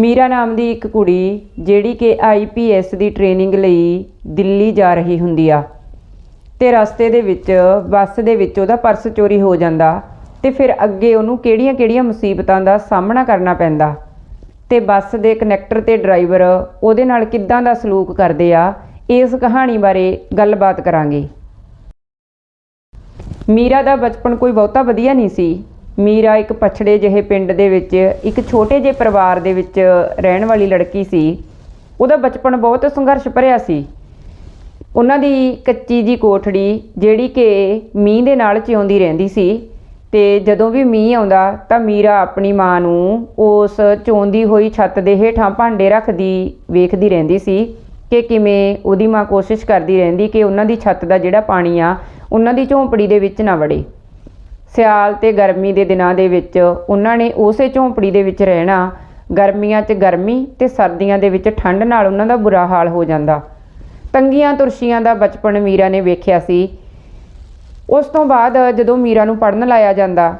ਮੀਰਾ ਨਾਮ ਦੀ ਇੱਕ ਕੁੜੀ ਜਿਹੜੀ ਕਿ ਆਈਪੀਐਸ ਦੀ ਟ੍ਰੇਨਿੰਗ ਲਈ ਦਿੱਲੀ ਜਾ ਰਹੀ ਹੁੰਦੀ ਆ। ਤੇ ਰਸਤੇ ਦੇ ਵਿੱਚ, ਬੱਸ ਦੇ ਵਿੱਚ ਉਹਦਾ ਪਰਸ ਚੋਰੀ ਹੋ ਜਾਂਦਾ ਤੇ ਫਿਰ ਅੱਗੇ ਉਹਨੂੰ ਕਿਹੜੀਆਂ-ਕਿਹੜੀਆਂ ਮੁਸੀਬਤਾਂ ਦਾ ਸਾਹਮਣਾ ਕਰਨਾ ਪੈਂਦਾ। ਤੇ ਬੱਸ ਦੇ ਕਨੈਕਟਰ ਤੇ ਡਰਾਈਵਰ ਉਹਦੇ ਨਾਲ ਕਿੱਦਾਂ ਦਾ ਸਲੂਕ ਕਰਦੇ ਆ, ਇਸ ਕਹਾਣੀ ਬਾਰੇ ਗੱਲਬਾਤ ਕਰਾਂਗੇ। ਮੀਰਾ ਦਾ ਬਚਪਨ ਕੋਈ ਬਹੁਤਾ ਵਧੀਆ ਨਹੀਂ ਸੀ। ਮੀਰਾ ਇੱਕ ਪਛੜੇ ਜਿਹੇ ਪਿੰਡ ਦੇ ਵਿੱਚ, ਇੱਕ ਛੋਟੇ ਜਿਹੇ ਪਰਿਵਾਰ ਦੇ ਵਿੱਚ ਰਹਿਣ ਵਾਲੀ ਲੜਕੀ ਸੀ। ਉਹਦਾ ਬਚਪਨ ਬਹੁਤ ਸੰਘਰਸ਼ ਭਰਿਆ ਸੀ। ਉਹਨਾਂ ਦੀ ਕੱਚੀ ਜੀ ਕੋਠੜੀ ਜਿਹੜੀ ਕਿ ਮੀਂਹ ਦੇ ਨਾਲ ਚਿਉਂਦੀ ਰਹਿੰਦੀ ਸੀ ਤੇ ਜਦੋਂ ਵੀ ਮੀਂਹ ਆਉਂਦਾ ਤਾਂ ਮੀਰਾ ਆਪਣੀ ਮਾਂ ਨੂੰ ਉਸ ਚੋਂਦੀ ਹੋਈ ਛੱਤ ਦੇ ਹੇਠਾਂ ਭਾਂਡੇ ਰੱਖਦੀ, ਵੇਖਦੀ ਰਹਿੰਦੀ ਸੀ ਕਿ ਕਿਵੇਂ ਉਹਦੀ ਮਾਂ ਕੋਸ਼ਿਸ਼ ਕਰਦੀ ਰਹਿੰਦੀ ਕਿ ਉਹਨਾਂ ਦੀ ਛੱਤ ਦਾ ਜਿਹੜਾ ਪਾਣੀ ਆ, ਉਹਨਾਂ ਦੀ ਝੌਂਪੜੀ ਦੇ ਵਿੱਚ ਨਾ ਵੜੇ। ਸਿਆਲ ਤੇ ਗਰਮੀ ਦੇ ਦਿਨਾਂ ਦੇ ਵਿੱਚ ਉਹਨਾਂ ਨੇ ਉਸੇ ਝੌਂਪੜੀ ਦੇ ਵਿੱਚ ਰਹਿਣਾ, ਗਰਮੀਆਂ 'ਚ ਗਰਮੀ ਤੇ ਸਰਦੀਆਂ ਦੇ ਵਿੱਚ ਠੰਡ ਨਾਲ ਉਹਨਾਂ ਦਾ ਬੁਰਾ ਹਾਲ ਹੋ ਜਾਂਦਾ। ਤੰਗੀਆਂ ਤੁਰਸ਼ੀਆਂ ਦਾ ਬਚਪਨ ਮੀਰਾ ਨੇ ਵੇਖਿਆ ਸੀ। ਉਸ ਤੋਂ ਬਾਅਦ ਜਦੋਂ ਮੀਰਾ ਨੂੰ ਪੜਨ ਲਾਇਆ ਜਾਂਦਾ,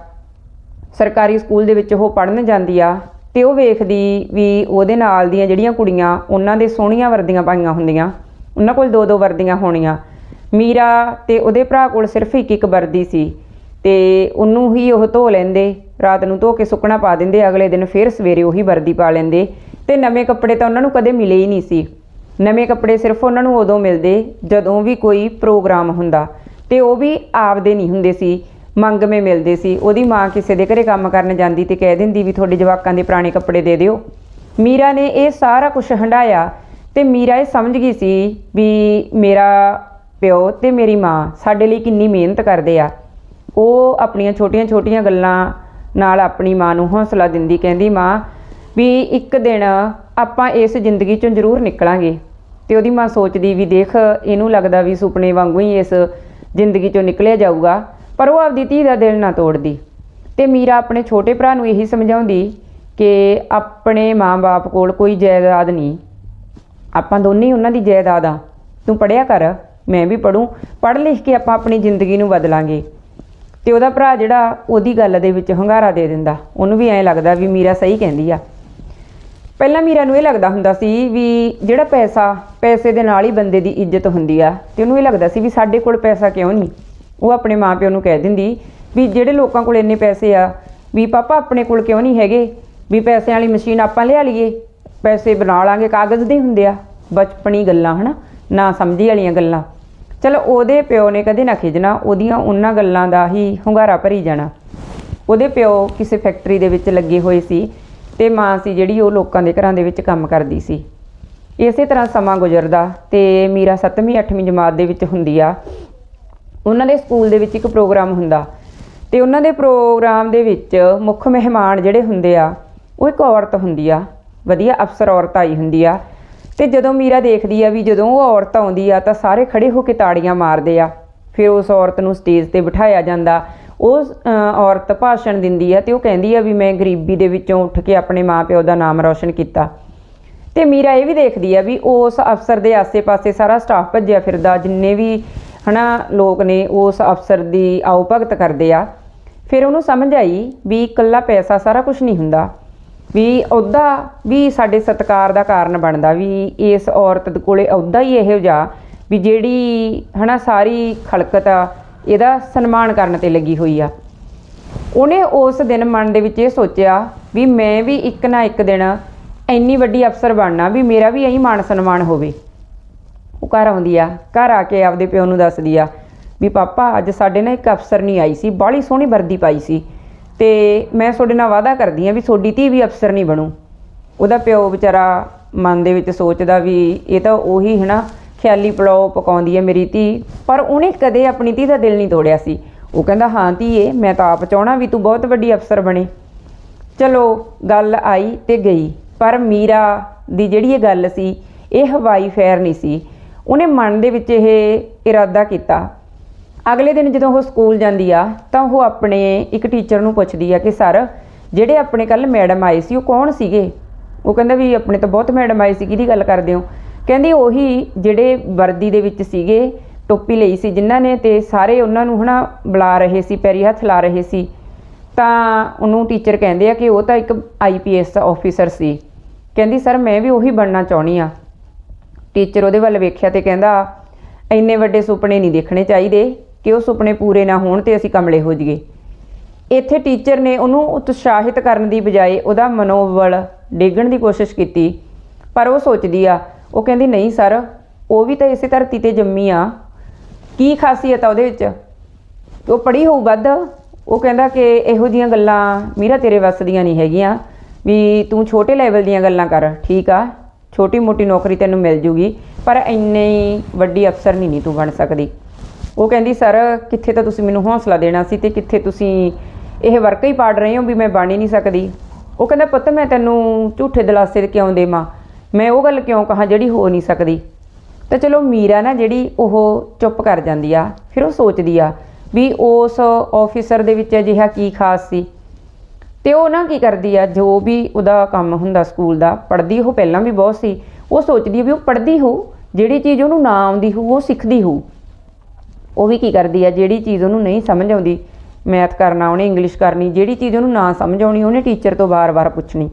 ਸਰਕਾਰੀ ਸਕੂਲ ਦੇ ਵਿੱਚ ਉਹ ਪੜਨ ਜਾਂਦੀ ਆ ਤੇ ਉਹ ਵੇਖਦੀ ਵੀ ਉਹਦੇ ਨਾਲ ਦੀਆਂ ਜਿਹੜੀਆਂ ਕੁੜੀਆਂ ਉਹਨਾਂ ਦੇ ਸੋਹਣੀਆਂ ਵਰਦੀਆਂ ਪਾਈਆਂ ਹੁੰਦੀਆਂ, ਉਹਨਾਂ ਕੋਲ ਦੋ ਦੋ ਵਰਦੀਆਂ ਹੋਣੀਆਂ। ਮੀਰਾ ਤੇ ਉਹਦੇ ਭਰਾ ਕੋਲ ਸਿਰਫ ਇੱਕ ਇੱਕ ਵਰਦੀ ਸੀ। ਤੇ ਉਹਨੂੰ ਹੀ ਉਹ ਧੋ ਲੈਂਦੇ, ਰਾਤ ਨੂੰ ਧੋ ਕੇ ਸੁੱਕਣਾ ਪਾ ਦਿੰਦੇ, ਅਗਲੇ ਦਿਨ ਫਿਰ ਸਵੇਰੇ ਉਹੀ ਵਰਦੀ ਪਾ ਲੈਂਦੇ। ਤੇ ਨਵੇਂ ਕੱਪੜੇ ਤਾਂ ਉਹਨਾਂ ਨੂੰ ਕਦੇ ਮਿਲੇ ਹੀ ਨਹੀਂ ਸੀ। ਨਵੇਂ ਕੱਪੜੇ ਸਿਰਫ ਉਹਨਾਂ ਨੂੰ ਉਦੋਂ ਮਿਲਦੇ ਜਦੋਂ ਵੀ ਕੋਈ ਪ੍ਰੋਗਰਾਮ ਹੁੰਦਾ ਤੇ ਉਹ ਵੀ ਆਪਦੇ ਨਹੀਂ ਹੁੰਦੇ ਸੀ। ਮੰਗਵੇਂ ਮਿਲਦੇ ਸੀ। ਉਹਦੀ ਮਾਂ ਕਿਸੇ ਦੇ ਘਰੇ ਕੰਮ ਕਰਨ ਜਾਂਦੀ ਤੇ ਕਹਿ ਦਿੰਦੀ ਵੀ ਤੁਹਾਡੇ ਜਵਾਕਾਂ ਦੇ ਪੁਰਾਣੇ ਕੱਪੜੇ ਦੇ ਦਿਓ। ਮੀਰਾ ਨੇ ਇਹ ਸਾਰਾ ਕੁਝ ਹੰਡਾਇਆ ਤੇ ਮੀਰਾ ਇਹ ਸਮਝ ਗਈ ਸੀ ਵੀ ਮੇਰਾ ਪਿਓ ਤੇ ਮੇਰੀ ਮਾਂ ਸਾਡੇ ਲਈ ਕਿੰਨੀ ਮਿਹਨਤ ਕਰਦੇ ਆ। ਉਹ ਆਪਣੀਆਂ ਛੋਟੀਆਂ-ਛੋਟੀਆਂ ਗੱਲਾਂ ਨਾਲ ਆਪਣੀ ਮਾਂ ਨੂੰ ਹੌਸਲਾ ਦਿੰਦੀ ਕਹਿੰਦੀ, ਮਾਂ, ਵੀ ਇੱਕ ਦਿਨ ਆਪਾਂ ਇਸ ਜ਼ਿੰਦਗੀ ਚੋਂ ਜ਼ਰੂਰ ਨਿਕਲਾਂਗੇ। ਤੇ ਉਹਦੀ ਮਾਂ ਸੋਚਦੀ ਵੀ, ਦੇਖ, ਇਹਨੂੰ ਲੱਗਦਾ ਵੀ ਸੁਪਨੇ ਵਾਂਗੂ ਹੀ ਇਸ ਜ਼ਿੰਦਗੀ ਚੋਂ ਨਿਕਲਿਆ ਜਾਊਗਾ, ਪਰ ਉਹ ਆਪਦੀ ਧੀ ਦਾ ਦਿਲ ਨਾ ਤੋੜਦੀ। ਤੇ ਮੀਰਾ ਆਪਣੇ ਛੋਟੇ ਭਰਾ ਨੂੰ ਇਹੀ ਸਮਝਾਉਂਦੀ ਕਿ ਆਪਣੇ ਮਾਂ-ਬਾਪ ਕੋਲ ਕੋਈ ਜਾਇਦਾਦ ਨਹੀਂ। ਆਪਾਂ ਦੋਨੇ ਹੀ ਉਹਨਾਂ ਦੀ ਜਾਇਦਾਦ ਆ। ਤੂੰ ਪੜਿਆ ਕਰ, ਮੈਂ ਵੀ ਪੜੂੰ ਪੜ੍ਹ। ਲਿਖ ਕੇ ਆਪਾਂ ਆਪਣੀ ਜ਼ਿੰਦਗੀ ਨੂੰ ਬਦਲਾਂਗੇ। ਤੇ ਉਹਦਾ ਭਰਾ ਜਿਹੜਾ ਉਹਦੀ ਗੱਲ ਦੇ ਵਿੱਚ ਹੰਗਾਰਾ ਦੇ ਦਿੰਦਾ। ਉਹਨੂੰ ਵੀ ਐਂ ਲੱਗਦਾ ਵੀ ਮੀਰਾ ਸਹੀ ਕਹਿੰਦੀ ਆ। ਪਹਿਲਾਂ ਮੀਰਾ ਨੂੰ ਇਹ ਲੱਗਦਾ ਹੁੰਦਾ ਸੀ ਵੀ ਜਿਹੜਾ ਪੈਸਾ ਪੈਸੇ ਦੇ ਨਾਲ ਹੀ ਬੰਦੇ ਦੀ ਇੱਜ਼ਤ ਹੁੰਦੀ ਆ, ਤੇ ਉਹਨੂੰ ਇਹ ਲੱਗਦਾ ਸੀ ਵੀ ਸਾਡੇ ਕੋਲ ਪੈਸਾ ਕਿਉਂ ਨਹੀਂ? ਉਹ ਆਪਣੇ ਮਾਪਿਓ ਨੂੰ ਕਹਿ ਦਿੰਦੀ ਵੀ ਜਿਹੜੇ ਲੋਕਾਂ ਕੋਲ ਇੰਨੇ ਪੈਸੇ ਆ, ਵੀ ਪਾਪਾ ਆਪਣੇ ਕੋਲ ਕਿਉਂ ਨਹੀਂ ਹੈਗੇ? ਵੀ ਪੈਸਿਆਂ ਵਾਲੀ ਮਸ਼ੀਨ ਆਪਾਂ ਲਿਆ ਲਈਏ। ਪੈਸੇ ਬਣਾ ਲਾਂਗੇ, ਕਾਗਜ਼ ਦੇ ਹੁੰਦੇ ਆ। ਬਚਪਨੀ ਗੱਲਾਂ, ਹਨਾ? ਨਾ ਸਮਝੀ ਵਾਲੀਆਂ ਗੱਲਾਂ। ਚਲੋ ਉਹਦੇ ਪਿਓ ਨੇ ਕਦੇ ਨਾ ਖਿਜਣਾ, ਉਹਦੀਆਂ ਉਹਨਾਂ ਗੱਲਾਂ ਦਾ ਹੀ ਹੁੰਗਾਰਾ ਭਰੀ ਜਾਣਾ। ਉਹਦੇ ਪਿਓ ਕਿਸੇ ਫੈਕਟਰੀ ਦੇ ਵਿੱਚ ਲੱਗੇ ਹੋਏ ਸੀ ਤੇ ਮਾਂ ਸੀ ਜਿਹੜੀ ਉਹ ਲੋਕਾਂ ਦੇ ਘਰਾਂ ਦੇ ਵਿੱਚ ਕੰਮ ਕਰਦੀ ਸੀ। ਇਸੇ ਤਰ੍ਹਾਂ ਸਮਾਂ ਗੁਜ਼ਰਦਾ ਤੇ ਮੀਰਾ 7ਵੀਂ 8ਵੀਂ ਜਮਾਤ ਦੇ ਵਿੱਚ ਹੁੰਦੀ ਆ। ਉਹਨਾਂ ਦੇ ਸਕੂਲ ਦੇ ਵਿੱਚ ਇੱਕ ਪ੍ਰੋਗਰਾਮ ਹੁੰਦਾ ਤੇ ਉਹਨਾਂ ਦੇ ਪ੍ਰੋਗਰਾਮ ਦੇ ਵਿੱਚ ਮੁੱਖ ਮਹਿਮਾਨ ਜਿਹੜੇ ਹੁੰਦੇ ਆ, ਉਹ ਇੱਕ ਔਰਤ ਹੁੰਦੀ ਆ, ਵਧੀਆ ਅਫਸਰ ਔਰਤ ਆਈ ਹੁੰਦੀ ਆ। ਤੇ ਜਦੋਂ ਮੀਰਾ ਦੇਖਦੀ ਆ ਵੀ ਜਦੋਂ ਉਹ ਔਰਤ ਆਉਂਦੀ ਆ ਤਾਂ ਸਾਰੇ ਖੜੇ ਹੋ ਕੇ ਤਾੜੀਆਂ ਮਾਰਦੇ ਆ। ਫਿਰ ਉਸ ਔਰਤ ਨੂੰ ਸਟੇਜ ਤੇ ਬਿਠਾਇਆ ਜਾਂਦਾ। ਉਹ ਔਰਤ ਭਾਸ਼ਣ ਦਿੰਦੀ ਆ ਤੇ ਉਹ ਕਹਿੰਦੀ ਆ ਵੀ ਮੈਂ ਗਰੀਬੀ ਦੇ ਵਿੱਚੋਂ ਉੱਠ ਕੇ ਆਪਣੇ ਮਾਪਿਓ ਦਾ ਨਾਮ ਰੌਸ਼ਨ ਕੀਤਾ। ਤੇ ਮੀਰਾ ਇਹ ਵੀ ਦੇਖਦੀ ਆ ਵੀ ਉਸ ਅਫਸਰ ਦੇ ਆਸੇ-ਪਾਸੇ ਸਾਰਾ ਸਟਾਫ ਭੱਜਿਆ ਫਿਰਦਾ, ਜਿੰਨੇ ਵੀ, ਹਨਾ, ਲੋਕ ਨੇ ਉਸ ਅਫਸਰ ਦੀ ਆਓ ਭਗਤ ਕਰਦੇ ਆ। ਫਿਰ ਉਹਨੂੰ ਸਮਝ ਆਈ ਵੀ ਇਕੱਲਾ ਪੈਸਾ ਸਾਰਾ ਕੁਝ ਨਹੀਂ ਹੁੰਦਾ। ਵੀ ਅਹੁਦਾ ਵੀ ਸਾਡੇ ਸਤਕਾਰ ਦਾ ਕਾਰਨ ਬਣਦਾ ਵੀ ਇਸ ਔਰਤ ਦੇ ਕੋਲੇ ਅਹੁਦਾ ਹੀ ਇਹੋ ਜਿਹਾ ਵੀ ਜਿਹੜੀ ਹਨਾ ਸਾਰੀ ਖਲਕਤ ਆ, ਇਹਦਾ ਸਨਮਾਨ ਕਰਨ ਤੇ ਲੱਗੀ ਹੋਈ ਆ। ਉਹਨੇ ਉਸ ਦਿਨ ਮਨ ਦੇ ਵਿੱਚ ਇਹ ਸੋਚਿਆ ਵੀ ਮੈਂ ਵੀ ਇੱਕ ਨਾ ਇੱਕ ਦਿਨ ਇੰਨੀ ਵੱਡੀ ਅਫਸਰ ਬਣਨਾ ਵੀ ਮੇਰਾ ਵੀ ਇਹੀ ਮਾਣ ਸਨਮਾਨ ਹੋਵੇ। ਉਹ ਘਰ ਆਉਂਦੀ ਆ, ਘਰ ਆ ਕੇ ਆਪਦੇ ਪਿਓ ਨੂੰ ਦੱਸਦੀ ਆ ਵੀ ਪਾਪਾ ਅੱਜ ਸਾਡੇ ਨਾਲ ਇੱਕ ਅਫਸਰ ਨਹੀਂ ਆਈ ਸੀ, ਬਾਹਲੀ ਸੋਹਣੀ ਵਰਦੀ ਪਾਈ ਸੀ। ਤੇ ਮੈਂ ਤੁਹਾਡੇ ਨਾਲ ਵਾਅਦਾ ਕਰਦੀ ਆ ਵੀ ਤੁਹਾਡੀ ਧੀ ਵੀ ਅਫਸਰ ਨਹੀਂ ਬਣੂ। ਉਹਦਾ ਪਿਓ ਵਿਚਾਰਾ ਮਨ ਦੇ ਵਿੱਚ ਸੋਚਦਾ ਵੀ ਇਹ ਤਾਂ ਉਹੀ ਹਨਾ ਖਿਆਲੀ ਪਲਾਓ ਪਕਾਉਂਦੀ ਹੈ ਮੇਰੀ ਧੀ। ਪਰ ਉਹਨੇ ਕਦੇ ਆਪਣੀ ਧੀ ਦਾ ਦਿਲ ਨਹੀਂ ਤੋੜਿਆ ਸੀ। ਉਹ ਕਹਿੰਦਾ, ਹਾਂ ਧੀਏ, ਮੈਂ ਤਾਂ ਆਪ ਚਾਹਣਾ ਵੀ ਤੂੰ ਬਹੁਤ ਵੱਡੀ ਅਫਸਰ ਬਣੇ। ਚਲੋ, ਗੱਲ ਆਈ ਤੇ ਗਈ। ਪਰ ਮੀਰਾ ਦੀ ਜਿਹੜੀ ਇਹ ਗੱਲ ਸੀ, ਇਹ ਹਵਾਈ ਫੇਰ ਨਹੀਂ ਸੀ। ਉਹਨੇ ਮਨ ਦੇ ਵਿੱਚ ਇਹ ਇਰਾਦਾ ਕੀਤਾ ਅਗਲੇ ਦਿਨ ਜਦੋਂ ਉਹ ਸਕੂਲ ਜਾਂਦੀ ਆ, ਤਾਂ ਉਹ ਆਪਣੇ ਇੱਕ ਟੀਚਰ ਨੂੰ ਪੁੱਛਦੀ ਆ ਕਿ, ਸਰ, ਜਿਹੜੇ ਆਪਣੇ ਕੱਲ ਮੈਡਮ ਆਏ ਸੀ, ਉਹ ਕੌਣ ਸੀਗੇ? ਉਹ ਕਹਿੰਦਾ ਵੀ, ਆਪਣੇ ਤਾਂ ਬਹੁਤ ਮੈਡਮ ਆਏ ਸੀ, ਕਿਹਦੀ ਗੱਲ ਕਰਦੇ ਹੋ? ਕਹਿੰਦੀ, ਉਹੀ ਜਿਹੜੇ ਵਰਦੀ ਦੇ ਵਿੱਚ ਸੀਗੇ, ਟੋਪੀ ਲਈ ਸੀ, ਜਿਨ੍ਹਾਂ ਨੇ ਤੇ ਸਾਰੇ ਉਹਨਾਂ ਨੂੰ ਹਨਾ ਬੁਲਾ ਰਹੇ ਸੀ, ਪੈਰੀ ਹੱਥ ਲਾ ਰਹੇ ਸੀ। ਤਾਂ ਉਹਨੂੰ ਟੀਚਰ ਕਹਿੰਦੇ ਆ ਕਿ ਉਹ ਤਾਂ ਇੱਕ ਆਈਪੀਐਸ ਆਫੀਸਰ ਸੀ। ਕਹਿੰਦੀ, ਸਰ, ਮੈਂ ਵੀ ਉਹੀ ਬਣਨਾ ਚਾਹੁੰਦੀ ਆ। ਟੀਚਰ ਉਹਦੇ ਵੱਲ ਵੇਖਿਆ ਤੇ ਕਹਿੰਦਾ, ਇੰਨੇ ਵੱਡੇ ਸੁਪਨੇ ਨਹੀਂ ਦੇਖਣੇ ਚਾਹੀਦੇ। ਕਿ ਉਹ ਸੁਪਨੇ ਪੂਰੇ ਨਾ ਹੋਣ ਤੇ ਅਸੀਂ ਕਮਲੇ ਹੋ ਜਾਈਏ। ਇੱਥੇ ਟੀਚਰ ਨੇ ਉਹਨੂੰ ਉਤਸ਼ਾਹਿਤ ਕਰਨ ਦੀ ਬਜਾਏ ਉਹਦਾ ਮਨੋਬਲ ਡੇਗਣ ਦੀ ਕੋਸ਼ਿਸ਼ ਕੀਤੀ, ਪਰ ਉਹ ਸੋਚਦੀ ਆ, ਉਹ ਕਹਿੰਦੀ, ਨਹੀਂ ਸਰ, ਉਹ ਵੀ ਤਾਂ ਇਸੇ ਧਰਤੀ ਤੇ ਜੰਮੀ ਆ। ਕੀ ਖਾਸੀਅਤ ਆ ਉਹਦੇ ਵਿੱਚ? ਉਹ ਪੜ੍ਹੀ ਹੋਊ ਵੱਧ। ਉਹ ਕਹਿੰਦਾ ਕਿ ਇਹੋ ਜੀਆਂ ਗੱਲਾਂ ਮੀਰਾ ਤੇਰੇ ਵੱਸ ਦੀਆਂ ਨਹੀਂ ਹੈਗੀਆਂ, ਵੀ ਤੂੰ ਛੋਟੇ ਲੈਵਲ ਦੀਆਂ ਗੱਲਾਂ ਕਰ, ਠੀਕ ਆ, ਛੋਟੀ ਮੋਟੀ ਨੌਕਰੀ ਤੈਨੂੰ ਮਿਲ ਜੂਗੀ, ਪਰ ਇੰਨੀ ਵੱਡੀ ਅਫਸਰ ਨਹੀਂ ਨਹੀਂ ਤੂੰ ਬਣ ਸਕਦੀ। ਉਹ ਕਹਿੰਦੀ, ਸਰ, ਕਿੱਥੇ ਤਾਂ ਤੁਸੀਂ ਮੈਨੂੰ ਹੌਸਲਾ ਦੇਣਾ ਸੀ ਤੇ ਕਿੱਥੇ ਤੁਸੀਂ ਇਹ ਵਰਕ ਹੀ ਪਾੜ ਰਹੇ ਹੋ ਵੀ ਮੈਂ ਬਣ ਹੀ ਨਹੀਂ ਸਕਦੀ? ਉਹ ਕਹਿੰਦਾ, ਪੁੱਤ, ਮੈਂ ਤੈਨੂੰ ਝੂਠੇ ਦਿਲਾਸੇ ਕਿਉਂ ਦੇਵਾਂ? ਮੈਂ ਉਹ ਗੱਲ ਕਿਉਂ ਕਹਾਂ ਜਿਹੜੀ ਹੋ ਨਹੀਂ ਸਕਦੀ? ਤਾਂ ਚਲੋ ਮੀਰਾ ਨਾ ਜਿਹੜੀ ਉਹ ਚੁੱਪ ਕਰ ਜਾਂਦੀ ਆ, ਫਿਰ ਉਹ ਸੋਚਦੀ ਆ ਵੀ ਉਸ ਆਫੀਸਰ ਦੇ ਵਿੱਚ ਅਜਿਹਾ ਕੀ ਖਾਸ ਸੀ। ਤੇ ਉਹ ਨਾ ਕੀ ਕਰਦੀ ਆ, ਜੋ ਵੀ ਉਹਦਾ ਕੰਮ ਹੁੰਦਾ ਸਕੂਲ ਦਾ, ਪੜ੍ਹਦੀ, ਉਹ ਪਹਿਲਾਂ ਵੀ ਬਹੁਤ ਸੀ। ਉਹ ਸੋਚਦੀ ਵੀ ਉਹ ਪੜ੍ਹਦੀ ਹੋ ਜਿਹੜੀ ਚੀਜ਼ ਉਹਨੂੰ ਨਾ ਆਉਂਦੀ ਹੋ ਉਹ ਸਿੱਖਦੀ ਹੋ ਉਹ ਵੀ ਕੀ ਕਰਦੀ ਆ, ਜਿਹੜੀ ਚੀਜ਼ ਉਹਨੂੰ ਨਹੀਂ ਸਮਝ ਆਉਂਦੀ, ਮੈਥ ਕਰਨਾ ਉਹਨੇ, ਇੰਗਲਿਸ਼ ਕਰਨੀ, ਜਿਹੜੀ ਚੀਜ਼ ਉਹਨੂੰ ਨਾ ਸਮਝ ਆਉਣੀ, ਉਹਨੇ ਟੀਚਰ ਤੋਂ ਵਾਰ-ਵਾਰ ਪੁੱਛਣੀ।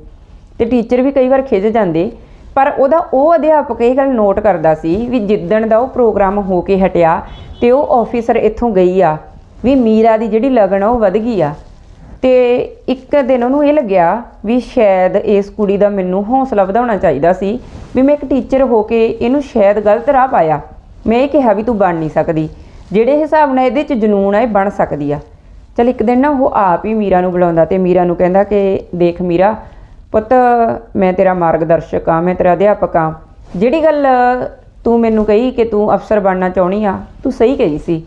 ਤੇ ਟੀਚਰ ਵੀ ਕਈ ਵਾਰ ਖਿੱਚ ਜਾਂਦੇ, ਪਰ ਉਹਦਾ ਉਹ ਅਧਿਆਪਕ ਇਹ ਗੱਲ ਨੋਟ ਕਰਦਾ ਸੀ ਵੀ ਜਿੱਦਣ ਦਾ ਉਹ ਪ੍ਰੋਗਰਾਮ ਹੋ ਕੇ ਹਟਿਆ ਤੇ ਉਹ ਆਫੀਸਰ ਇੱਥੋਂ ਗਈ ਆ, ਵੀ ਮੀਰਾ ਦੀ ਜਿਹੜੀ ਲਗਨ ਆ ਉਹ ਵਧ ਗਈ ਆ। ਤੇ ਇੱਕ ਦਿਨ ਉਹਨੂੰ ਇਹ ਲੱਗਿਆ ਵੀ ਸ਼ਾਇਦ ਇਸ ਕੁੜੀ ਦਾ ਮੈਨੂੰ ਹੌਸਲਾ ਵਧਾਉਣਾ ਚਾਹੀਦਾ ਸੀ, ਵੀ ਮੈਂ ਇੱਕ ਟੀਚਰ ਹੋ ਕੇ ਇਹਨੂੰ ਸ਼ਾਇਦ ਗਲਤ ਰਾਹ ਪਾਇਆ। ਮੈਂ ਇਹ ਕਿਹਾ ਵੀ ਤੂੰ ਬਣ ਨਹੀਂ ਸਕਦੀ। ਜਿਹੜੇ ਹਿਸਾਬ ਨਾਲ ਇਹਦੇ 'ਚ ਜਨੂਨ ਆ, ਇਹ ਬਣ ਸਕਦੀ ਆ। ਚਲ ਇੱਕ ਦਿਨ ਨਾ ਉਹ ਆਪ ਹੀ ਮੀਰਾ ਨੂੰ ਬੁਲਾਉਂਦਾ ਤੇ ਮੀਰਾ ਨੂੰ ਕਹਿੰਦਾ ਕਿ ਦੇਖ ਮੀਰਾ, ਪੁੱਤ ਮੈਂ ਤੇਰਾ ਮਾਰਗਦਰਸ਼ਕ ਆ, ਮੈਂ ਤੇਰਾ ਅਧਿਆਪਕ ਆ। ਜਿਹੜੀ ਗੱਲ ਤੂੰ ਮੈਨੂੰ ਕਹੀ ਕਿ ਤੂੰ ਅਫਸਰ ਬਣਨਾ ਚਾਹੁੰਦੀ ਆ, ਤੂੰ ਸਹੀ ਕਹੀ ਸੀ।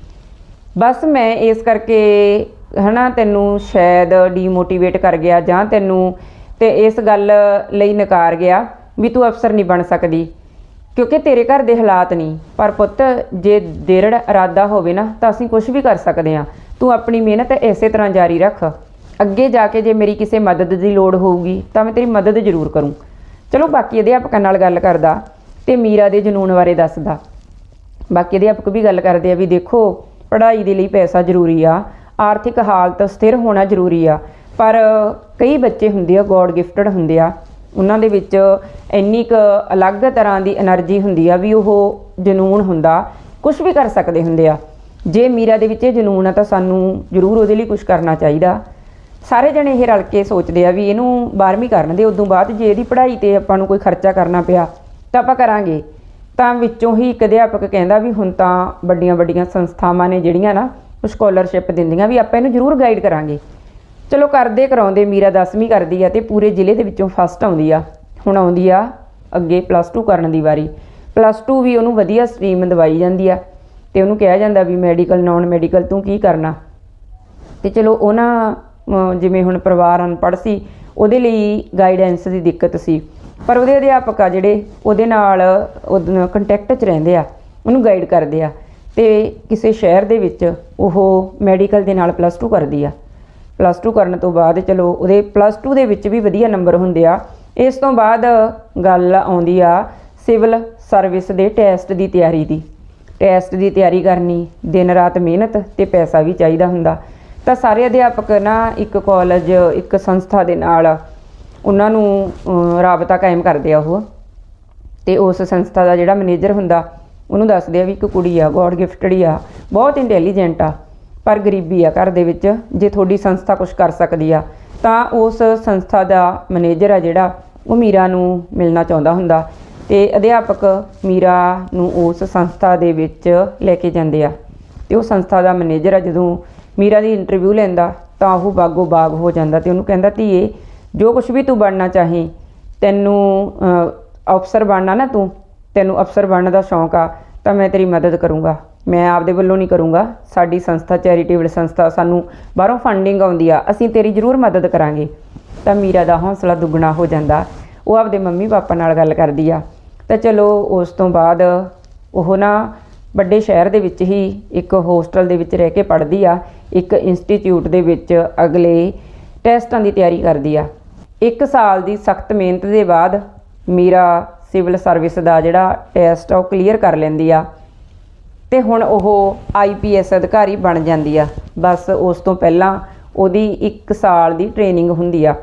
ਬਸ ਮੈਂ ਇਸ ਕਰਕੇ ਹਨਾ ਤੈਨੂੰ ਸ਼ਾਇਦ ਡੀਮੋਟੀਵੇਟ ਕਰ ਗਿਆ ਜਾਂ ਤੈਨੂੰ ਤੇ ਇਸ ਗੱਲ ਲਈ ਨਕਾਰ ਗਿਆ ਵੀ ਤੂੰ ਅਫਸਰ ਨਹੀਂ ਬਣ ਸਕਦੀ। ਕਿਉਂਕਿ ਤੇਰੇ ਘਰ ਦੇ ਹਾਲਾਤ ਨਹੀਂ। ਪਰ ਪੁੱਤ, ਜੇ ਦੇਰੜ ਇਰਾਦਾ ਹੋਵੇ ਨਾ, ਤਾਂ ਅਸੀਂ ਕੁਝ ਵੀ ਕਰ ਸਕਦੇ ਹਾਂ। ਤੂੰ ਆਪਣੀ ਮਿਹਨਤ ਇਸੇ ਤਰ੍ਹਾਂ ਜਾਰੀ ਰੱਖ। ਅੱਗੇ ਜਾ ਕੇ ਜੇ ਮੇਰੀ ਕਿਸੇ ਮਦਦ ਦੀ ਲੋੜ ਹੋਊਗੀ, ਤਾਂ ਮੈਂ ਤੇਰੀ ਮਦਦ ਜ਼ਰੂਰ ਕਰੂੰ। ਚਲੋ, ਬਾਕੀ ਅਧਿਆਪਕਾਂ ਨਾਲ ਗੱਲ ਕਰਦਾ ਤੇ ਮੀਰਾ ਦੇ ਜਨੂਨ ਬਾਰੇ ਦੱਸਦਾ। ਬਾਕੀ ਅਧਿਆਪਕ ਵੀ ਗੱਲ ਕਰਦੇ ਆ ਵੀ ਦੇਖੋ, ਪੜ੍ਹਾਈ ਦੇ ਲਈ ਪੈਸਾ ਜ਼ਰੂਰੀ ਆ, ਆਰਥਿਕ ਹਾਲਤ ਸਥਿਰ ਹੋਣਾ ਜ਼ਰੂਰੀ ਆ। ਪਰ ਕਈ ਬੱਚੇ ਹੁੰਦੇ ਆ, ਗੋਡ ਗਿਫਟਡ ਹੁੰਦੇ ਆ। ਉਹਨਾਂ ਦੇ ਵਿੱਚ ਇੰਨੀ ਕੁ ਅਲੱਗ ਤਰ੍ਹਾਂ ਦੀ એનર્ਜੀ ਹੁੰਦੀ ਆ ਵੀ ਉਹ ਜਨੂਨ ਹੁੰਦਾ ਕੁਝ ਵੀ ਕਰ ਸਕਦੇ ਹੁੰਦੇ ਆ। ਜੇ ਮੀਰਾ ਦੇ ਵਿੱਚ ਇਹ ਜਨੂਨ ਆ ਤਾਂ ਸਾਨੂੰ ਜ਼ਰੂਰ ਉਹਦੇ ਲਈ ਕੁਝ ਕਰਨਾ ਚਾਹੀਦਾ। ਸਾਰੇ ਜਣੇ ਇਹ ਰਲ ਕੇ ਸੋਚਦੇ ਆ ਵੀ ਇਹਨੂੰ 12ਵੀਂ ਕਰਨ ਦੇ ਉਦੋਂ ਬਾਅਦ ਜੇ ਇਹਦੀ ਪੜ੍ਹਾਈ ਤੇ ਆਪਾਂ ਨੂੰ ਕੋਈ ਖਰਚਾ ਕਰਨਾ ਪਿਆ ਤਾਂ ਆਪਾਂ ਕਰਾਂਗੇ। ਤਾਂ ਵਿੱਚੋਂ ਹੀ ਇੱਕ ਅਧਿਆਪਕ ਕਹਿੰਦਾ ਵੀ ਹੁਣ ਤਾਂ ਵੱਡੀਆਂ ਵੱਡੀਆਂ ਸੰਸਥਾਵਾਂ ਨੇ ਜਿਹੜੀਆਂ ਨਾ ਸਕਾਲਰਸ਼ਿਪ ਦਿੰਦੀਆਂ ਵੀ ਆਪਾਂ ਇਹਨੂੰ ਜ਼ਰੂਰ ਗਾਈਡ ਕਰਾਂਗੇ। ਚਲੋ ਕਰਦੇ ਕਰਾਉਂਦੇ, ਮੀਰਾ 10ਵੀਂ ਕਰਦੀ ਆ ਤੇ ਪੂਰੇ ਜ਼ਿਲ੍ਹੇ ਦੇ ਵਿੱਚੋਂ ਫਸਟ ਆਉਂਦੀ ਆ। ਹੁਣ ਆਉਂਦੀ ਆ ਅੱਗੇ ਪਲੱਸ 2 ਕਰਨ ਦੀ ਵਾਰੀ। ਪਲੱਸ 2 ਵੀ ਉਹਨੂੰ ਵਧੀਆ ਸਟਰੀਮ ਦਵਾਈ ਜਾਂਦੀ ਆ ਤੇ ਉਹਨੂੰ ਕਿਹਾ ਜਾਂਦਾ ਵੀ ਮੈਡੀਕਲ ਨਾਨ ਮੈਡੀਕਲ ਤੂੰ ਕੀ ਕਰਨਾ? ਤੇ ਚਲੋ ਉਹਨਾਂ ਜਿਵੇਂ ਹੁਣ ਪਰਿਵਾਰ ਅਨਪੜ੍ਹ ਸੀ, ਉਹਦੇ ਲਈ ਗਾਈਡੈਂਸ ਦੀ ਦਿੱਕਤ ਸੀ। ਪਰ ਉਹਦੇ ਅਧਿਆਪਕ ਆ ਜਿਹੜੇ, ਉਹਦੇ ਨਾਲ ਕੰਟੈਕਟ 'ਚ ਰਹਿੰਦੇ ਆ, ਉਹਨੂੰ ਗਾਈਡ ਕਰਦੇ ਆ। ਤੇ ਕਿਸੇ ਸ਼ਹਿਰ ਦੇ ਵਿੱਚ ਉਹ ਮੈਡੀਕਲ ਦੇ ਨਾਲ ਪਲੱਸ 2 ਕਰਦੀ ਆ। ਪਲੱਸ 2 ਕਰਨ ਤੋਂ ਬਾਅਦ ਚਲੋ ਉਹਦੇ ਪਲੱਸ 2 ਦੇ ਵਿੱਚ ਵੀ ਵਧੀਆ ਨੰਬਰ ਹੁੰਦੇ ਆ। ਇਸ ਤੋਂ ਬਾਅਦ ਗੱਲ ਆਉਂਦੀ ਆ ਸਿਵਲ ਸਰਵਿਸ ਦੇ ਟੈਸਟ ਦੀ ਤਿਆਰੀ ਦੀ। ਟੈਸਟ ਦੀ ਤਿਆਰੀ ਕਰਨੀ, ਦਿਨ ਰਾਤ ਮਿਹਨਤ ਤੇ ਪੈਸਾ ਵੀ ਚਾਹੀਦਾ ਹੁੰਦਾ। ਤਾਂ ਸਾਰੇ ਅਧਿਆਪਕ ਨਾ ਇੱਕ ਕਾਲਜ ਇੱਕ ਸੰਸਥਾ ਦੇ ਨਾਲ ਉਹਨਾਂ ਨੂੰ ਰਾਬਤਾ ਕਾਇਮ ਕਰਦੇ ਆ ਉਹ। ਤੇ ਉਸ ਸੰਸਥਾ ਦਾ ਜਿਹੜਾ ਮੈਨੇਜਰ ਹੁੰਦਾ, ਉਹਨੂੰ ਦੱਸਦੇ ਆ ਵੀ ਇੱਕ ਕੁੜੀ ਆ, ਗੋਡ ਗਿਫਟਡ ਹੀ ਆ, ਬਹੁਤ ਇੰਟੈਲੀਜੈਂਟ ਆ। ਪਰ ਗਰੀਬੀ ਆ ਘਰ ਦੇ ਵਿੱਚ, ਜੇ ਤੁਹਾਡੀ ਸੰਸਥਾ ਕੁਝ ਕਰ ਸਕਦੀ ਆ, ਤਾਂ ਉਸ ਸੰਸਥਾ ਦਾ ਮੈਨੇਜਰ ਆ ਜਿਹੜਾ, ਉਹ ਮੀਰਾ ਨੂੰ ਮਿਲਣਾ ਚਾਹੁੰਦਾ ਹੁੰਦਾ। ਤੇ ਅਧਿਆਪਕ ਮੀਰਾ ਨੂੰ ਉਸ ਸੰਸਥਾ ਦੇ ਵਿੱਚ ਲੈ ਕੇ ਜਾਂਦੇ ਆ। ਤੇ ਉਹ ਸੰਸਥਾ ਦਾ ਮੈਨੇਜਰ ਆ, ਜਦੋਂ ਮੀਰਾ ਦੀ ਇੰਟਰਵਿਊ ਲੈਂਦਾ, ਤਾਂ ਉਹ ਬਾਗੋ ਬਾਗ ਹੋ ਜਾਂਦਾ ਤੇ ਉਹਨੂੰ ਕਹਿੰਦਾ, ਧੀਏ, ਜੋ ਕੁਝ ਵੀ ਤੂੰ ਬਣਨਾ ਚਾਹੇ, ਤੈਨੂੰ ਅਫਸਰ ਬਣਨਾ ਨਾ ਤੂੰ, ਤੈਨੂੰ ਅਫਸਰ ਬਣਨ ਦਾ ਸ਼ੌਂਕ ਆ, ਤਾਂ ਮੈਂ ਤੇਰੀ ਮਦਦ ਕਰੂੰਗਾ। ਮੈਂ ਆਪਦੇ ਵੱਲੋਂ ਨਹੀਂ ਕਰੂੰਗਾ। ਸਾਡੀ ਸੰਸਥਾ ਚੈਰੀਟੇਬਲ ਸੰਸਥਾ ਸਾਨੂੰ ਬਾਹਰੋਂ ਫੰਡਿੰਗ ਆਉਂਦੀ ਆ, ਅਸੀਂ ਤੇਰੀ ਜ਼ਰੂਰ ਮਦਦ ਕਰਾਂਗੇ। ਤਾਂ ਮੀਰਾ ਦਾ ਹੌਸਲਾ ਦੁੱਗਣਾ ਹੋ ਜਾਂਦਾ। ਉਹ ਆਪਦੇ ਮੰਮੀ ਪਾਪਾ ਨਾਲ ਗੱਲ ਕਰਦੀ ਆ। ਤਾਂ ਚਲੋ, ਉਸ ਤੋਂ ਬਾਅਦ ਉਹ ਨਾ ਵੱਡੇ ਸ਼ਹਿਰ ਦੇ ਵਿੱਚ ਹੀ ਇੱਕ ਹੋਸਟਲ ਦੇ ਵਿੱਚ ਰਹਿ ਕੇ ਪੜ੍ਹਦੀ ਆ। ਇੱਕ ਇੰਸਟੀਚਿਊਟ ਦੇ ਵਿੱਚ ਅਗਲੇ ਟੈਸਟਾਂ ਦੀ ਤਿਆਰੀ ਕਰਦੀ ਆ। ਇੱਕ ਸਾਲ ਦੀ ਸਖਤ ਮਿਹਨਤ ਦੇ ਬਾਅਦ ਮੀਰਾ ਸਿਵਲ ਸਰਵਿਸ ਦਾ ਜਿਹੜਾ ਟੈਸਟ ਆ ਉਹ ਕਲੀਅਰ ਕਰ ਲੈਂਦੀ ਆ। ਤੇ ਹੁਣ ਉਹ ਆਈਪੀਐਸ ਅਧਿਕਾਰੀ ਬਣ ਜਾਂਦੀ ਆ। ਬਸ ਉਸ ਤੋਂ ਪਹਿਲਾਂ ਉਹਦੀ 1 ਸਾਲ ਦੀ ਟ੍ਰੇਨਿੰਗ ਹੁੰਦੀ ਆ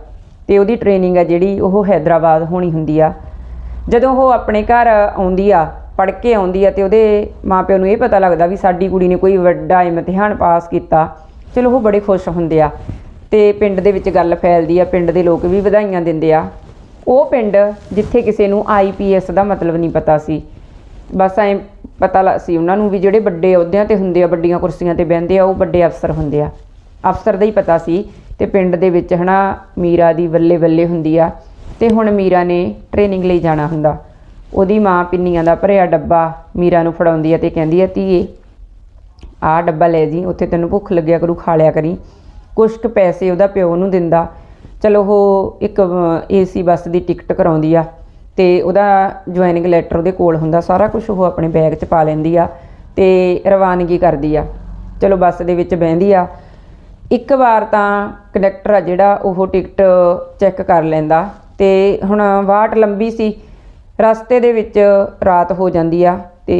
ਤੇ ਉਹਦੀ ਟ੍ਰੇਨਿੰਗ ਆ ਜਿਹੜੀ ਉਹ ਹੈਦਰਾਬਾਦ ਹੋਣੀ ਹੁੰਦੀ ਆ। ਜਦੋਂ ਉਹ ਆਪਣੇ ਘਰ ਆਉਂਦੀ ਆ, ਪੜ੍ਹ ਕੇ ਆਉਂਦੀ ਆ ਤੇ ਉਹਦੇ ਮਾਪਿਆਂ ਨੂੰ ਇਹ ਪਤਾ ਲੱਗਦਾ ਵੀ ਸਾਡੀ ਕੁੜੀ ਨੇ ਕੋਈ ਵੱਡਾ ਇਮਤਿਹਾਨ ਪਾਸ ਕੀਤਾ, ਚਲੋ ਉਹ ਬੜੇ ਖੁਸ਼ ਹੁੰਦੇ ਆ ਤੇ ਪਿੰਡ ਦੇ ਵਿੱਚ ਗੱਲ ਫੈਲਦੀ ਆ, ਪਿੰਡ ਦੇ ਲੋਕ ਵੀ ਵਧਾਈਆਂ ਦਿੰਦੇ ਆ। ਉਹ ਪਿੰਡ ਜਿੱਥੇ ਕਿਸੇ ਨੂੰ ਆਈਪੀਐਸ ਦਾ ਮਤਲਬ ਨਹੀਂ ਪਤਾ ਸੀ। ਬਸ ਐ ਪਤਾ ਲੱਗ ਸੀ ਉਹਨਾਂ ਨੂੰ ਵੀ ਜਿਹੜੇ ਵੱਡੇ ਅਹੁਦਿਆਂ ਤੇ ਹੁੰਦੇ ਆ, ਵੱਡੀਆਂ ਕੁਰਸੀਆਂ ਤੇ ਬਹਿੰਦੇ ਆ, ਉਹ ਵੱਡੇ ਅਫਸਰ ਹੁੰਦੇ ਆ। ਅਫਸਰ ਦਾ ਹੀ ਪਤਾ ਸੀ ਤੇ ਪਿੰਡ ਦੇ ਵਿੱਚ ਹਨਾ ਮੀਰਾ ਦੀ ਬੱਲੇ ਬੱਲੇ ਹੁੰਦੀ ਆ ਤੇ ਹੁਣ ਮੀਰਾ ਨੇ ਟ੍ਰੇਨਿੰਗ ਲਈ ਜਾਣਾ ਹੁੰਦਾ। ਉਹਦੀ ਮਾਂ ਪਿੰਨੀਆਂ ਦਾ ਭਰਿਆ ਡੱਬਾ ਮੀਰਾ ਨੂੰ ਫੜਾਉਂਦੀ ਆ ਤੇ ਕਹਿੰਦੀ ਆ, ਧੀਏ, ਆਹ ਡੱਬਾ ਲੈ ਜੀ, ਉੱਥੇ ਤੈਨੂੰ ਭੁੱਖ ਲੱਗਿਆ ਕਰੂ, ਖਾ ਲਿਆ ਕਰੀ। ਕੁਛ ਕੁ ਪੈਸੇ ਉਹਦਾ ਪਿਓ ਨੂੰ ਦਿੰਦਾ। ਚਲੋ ਉਹ ਇੱਕ ਏਸੀ ਬੱਸ ਦੀ ਟਿਕਟ ਕਰਾਉਂਦੀ ਆ। ਤੇ ਉਹਦਾ ਜੁਆਇਨਿੰਗ ਲੈਟਰ ਉਹਦੇ ਕੋਲ ਹੁੰਦਾ, ਸਾਰਾ ਕੁਝ ਉਹ ਆਪਣੇ ਬੈਗ 'ਚ ਪਾ ਲੈਂਦੀ ਆ ਤੇ ਰਵਾਨਗੀ ਕਰਦੀ ਆ। ਚਲੋ ਬੱਸ ਦੇ ਵਿੱਚ ਬਹਿੰਦੀ ਆ। ਇੱਕ ਵਾਰ ਤਾਂ ਕੰਡਕਟਰ ਆ ਜਿਹੜਾ, ਉਹ ਟਿਕਟ ਚੈੱਕ ਕਰ ਲੈਂਦਾ ਤੇ ਹੁਣ ਵਾਟ ਲੰਬੀ ਸੀ, ਰਸਤੇ ਦੇ ਵਿੱਚ ਰਾਤ ਹੋ ਜਾਂਦੀ ਆ ਤੇ